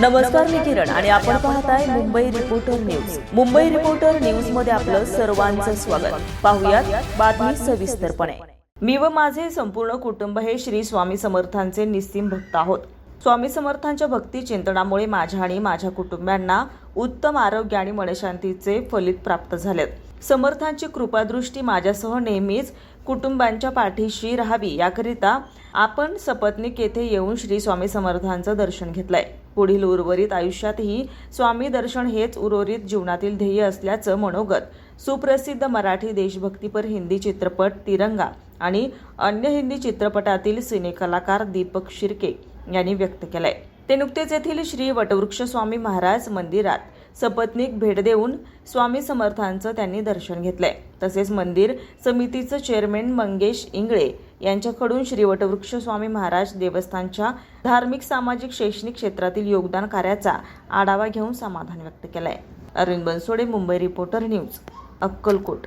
नमस्कार मी किरण आणि आपण पाहताय Mumbai reporter news Mumbai reporter न्यूजमध्ये आपलं सर्वांचं स्वागत. पाहुयात बातमी सविस्तरपणे. मी व माझे संपूर्ण कुटुंब हे श्री स्वामी समर्थांचे निस्तीम भक्त आहोत. स्वामी समर्थांच्या भक्ती चिंतनामुळे माझ्या आणि माझ्या कुटुंबियांना उत्तम आरोग्य आणि मनशांतीचे फलित प्राप्त झालेत. समर्थांची कृपादृष्टी माझ्यासह नेहमीच कुटुंबांच्या पाठीशी राहावी याकरिता आपण सपत्निक येथे येऊन श्री स्वामी समर्थांचं दर्शन घेतलंय. पुढील उर्वरित आयुष्यातही स्वामी दर्शन हेच उर्वरित जीवनातील ध्येय असल्याचं मनोगत. सुप्रसिद्ध मराठी देशभक्तीपर हिंदी चित्रपट तिरंगा आणि अन्य हिंदी चित्रपटातील सिनेकलाकार दीपक शिर्के यांनी व्यक्त केलंय. ते नुकतेच येथील श्री वटवृक्ष स्वामी महाराज मंदिरात सपत्नीक भेट देऊन स्वामी समर्थांचं त्यांनी दर्शन घेतलंय. तसेच मंदिर समितीचं चेअरमॅन मंगेश इंगळे यांच्याकडून श्री वटवृक्ष स्वामी महाराज देवस्थानच्या धार्मिक सामाजिक शैक्षणिक क्षेत्रातील योगदान कार्याचा आढावा घेऊन समाधान व्यक्त केलंय. Arvind Bansode Mumbai reporter news Akkalkot.